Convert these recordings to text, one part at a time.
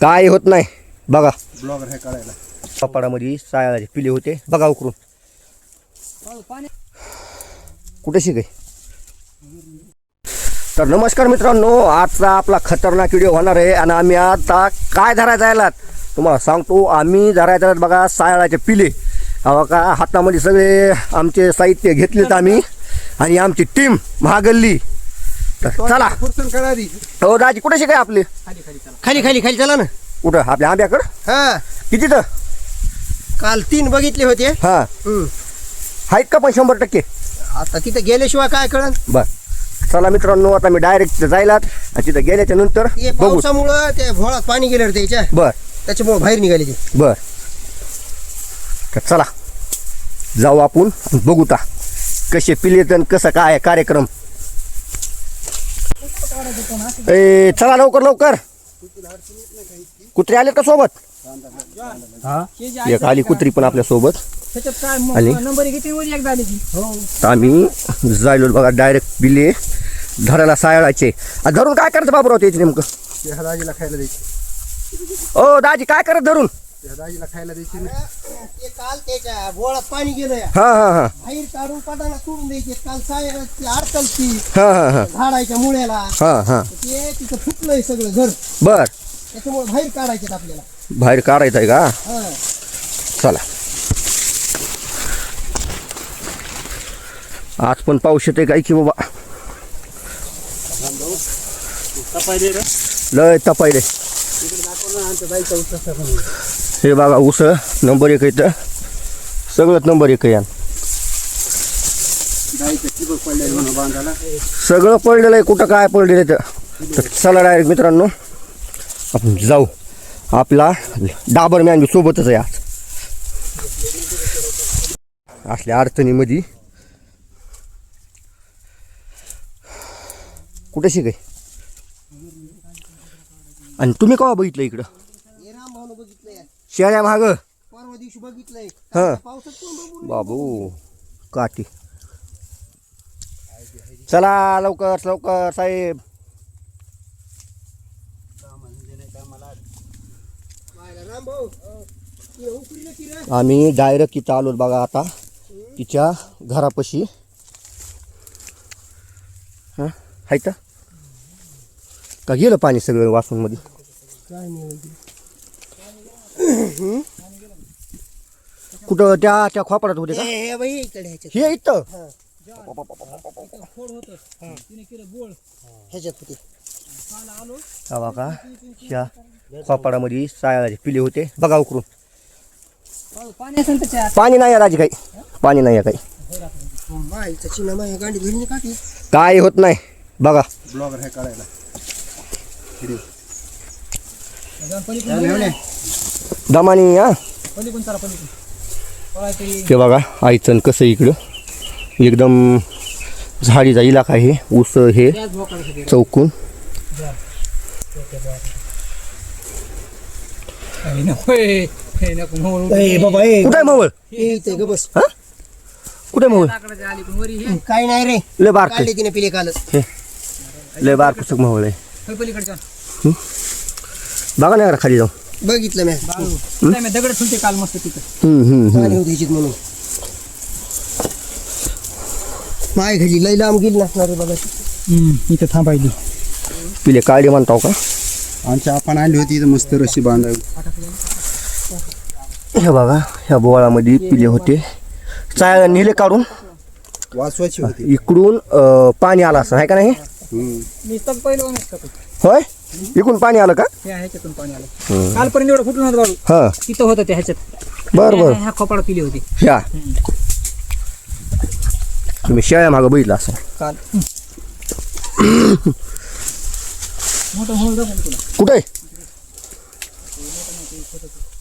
काय होत नाही. बघा. ब्लॉगर आहे काढायला. कपाडामध्ये सायाचे पिले होते. बघा उकरून. कुठे शिकाय तर नमस्कार मित्रांनो आजचा आपला खतरनाक व्हिडिओ होणार आहे आणि आम्ही आता काय धरायला जायलात तुम्हाला सांगतो आम्ही धरायला जायलात बघा सायाळाचे पिले. हा बघा हातामध्ये सगळे आमचे साहित्य घेतलेत आम्ही आणि आमची टीम महागल्ली. तर चला. फुरसून करा आधी. हो दाजी कुठे शिकाय आपले? खाली खाली खाली चला ना. कुठं? आपल्या आंब्याकडं? हा. किती तर? काल तीन बघितले होते. हां. हम्म. आहेत का पण शंभर टक्के? आता तिथं गेल्याशिवाय काय कळन? बर. चला मित्रांनो आता मी डायरेक्ट जायलात. आणि तिथं गेल्याच्यानंतर ते बघू. पावसामुळं ते भोळात पाणी गेलं रे त्याच्या बर. त्याच्यामुळे बाहेर निघाले ते. बर. तर चला. जाऊ आपण आणि बघू ता कसे पिलेत आणि कसं काय आहे कार्यक्रम. ए चला लवकर लवकर. कुत्रे आले का सोबत? एक आली कुत्री पण आपल्यासोबत. तर आम्ही जायलो बघा डायरेक्ट पिले धरायला सायळाचे. आणि धरून काय करायचं बाबूराव त्याचे नेमकं? खायला द्यायची. ओ दाजी काय करत धरून? त्या दाजीला खायला द्यायची ते काल त्याच्या भोळात पाणी गेलं या. हा हा हा. बाहेर काढून पाटाला सोडून द्यायचे. काल हा हा हा. झाडाच्या मुळ्याला. हा हा. ते तिथं फुटलंय सगळं घर. बर. त्याच्यामुळे बाहेर काढायचे आपल्याला. बाहेर काढायचं आहे का? हा. चला. आज पण पाऊस येते काय की बाबा? लय तपायले हे बघा उस नंबर एक इथं सगळंच नंबर एक आहे सगळं पडलेलं आहे कुठं काय पडलेलं आहे तर. चला डायरेक्ट मित्रांनो आपण जाऊ आपला डाबर मॅन सोबतच आहे आज असल्या अडचणीमध्ये कुठे शिकाय आणि तुम्ही केव्हा बघितलं इकडं हे राम भाऊन बघितलंय शेळ्या माग. परवा दिवशी बघितलंय. हा. पावसात कोण बघून बाबू काठी. चला लवकर लवकर साहेब? आम्ही डायरेक्ट इथं आलो बघा आता तिच्या घरापाशी. हां आहे का? गेलं पाणी सगळं वासूनमध्ये काय नाही कुठं त्या त्या खोपड्यात होते का? हे बाई इकडे ह्याच्यात. हे इथं? तिने केलं बोळ ह्याच्यात होते. हा बघा ह्या खोपडामध्ये सायाचे पिले होते. बघा उकरून. पाणी असेल त्याच्यात पाणी नाही आहे राजी काही. पाणी नाही आहे काही. बाईचा चिन्ह माझ्या गांडी धुरी काठी काय होत नाही. बघा. ब्लॉगर काढायला. हा पलीकडून पळाय तरी ते बघा आईचं कसं इकडं. एकदम झाडीचा इलाका आहे ऊस हे चौकून. हे हे कुठे मवळ? हे कुठे मवळ? हे काय नाही रे. लय काढले तिने पिले कालच. लय बारक सुक मवळ आहे. बघा नाही खाली जाऊन. बघितलं मी. दगड ठुलते काल मस्त तिथं. पाणी होते म्हणून. माय घरी लई लांब गेली नसणार रे बाबा. इथं थांबायली. पिले काळी म्हणताव का? आमच्या आपण आली होती इथं मस्त रशी बांधावी. हे बघा ह्या बोळामध्ये पिले होते. चाय नेले काढून. वाचवायची होती. इकडून पाणी आलं असं आहे का नाही. होय? इकडून पाणी आलं का? हे ह्याच्यातून पाणी आलं. कालपर्यंत एवढं बाळू हा. तिथं होतं ते ह्याच्यात. बर बर. ह्या- खोपाडा पिली होती. ह्या तुम्ही शेळ्या मागं बघितलं असं? काल. मोठं मोळ दाखवलं तुला. कुठे?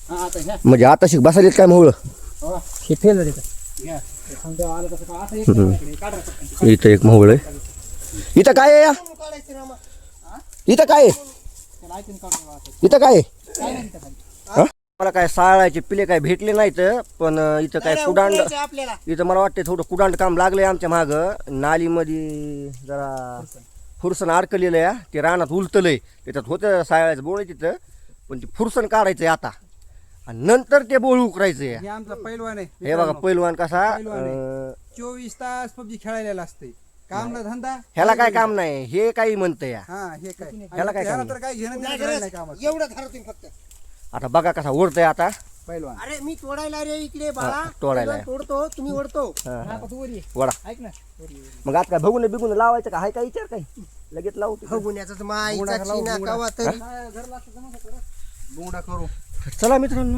हा आता ह्या. म्हणजे आता शिक बसायला काय मोहळ हे. फेल झालं तिथं. समजा आलं तसं का आता एक इकडे काढ. रे पटकन. इथं एक मोहळ आहे. इथं काय आहे या? इथं काय इथं काय आहे? काय? मला काय साळाचे पिले काय भेटले नाहीत पण इथं काय कुडांड आपल्याला. इथं मला वाटते थोडं कुडांड काम लागलंय आमच्या माग. नालीमध्ये जरा फुरसन अडकलेलं आहे ते रानात उलतलंय. त्याच्यात होतं सायाळ्याचं बोळ तिथं पण ते फुरसन काढायचं आहे आता. आणि नंतर ते बोळ उकरायचं आहे हे आमचा पैलवान आहे. हे बघा पैलवान कसा चोवीस तास पबजी खेळायला असते काम ना धंदा ह्याला काय काम नाही. हे काही म्हणतं या. हा हे काय. ह्याला काय काम तर काय घेणं नाही. देणं राहिलं गरज. नाही कामाचं. एवढं धरा तुम्ही फक्त. आता बघा कसा ओढतंय आता. अरे मी तोडायला रे इकडे बाळा. हा, तोडायला तोडतो तुम्ही ओढतो. हा, पण तू वर ये. वडा ऐक ना. वर ये. मग आता काय बघून बिगून लावायचं का? हाय काय विचार काय लगेच लावतो हो गुन्ह्याचा माईचा गुन्हा लावू, चिना. कवा तरी घरला असतं जमा होतं रे. बोंगडा करू चला मित्रांनो.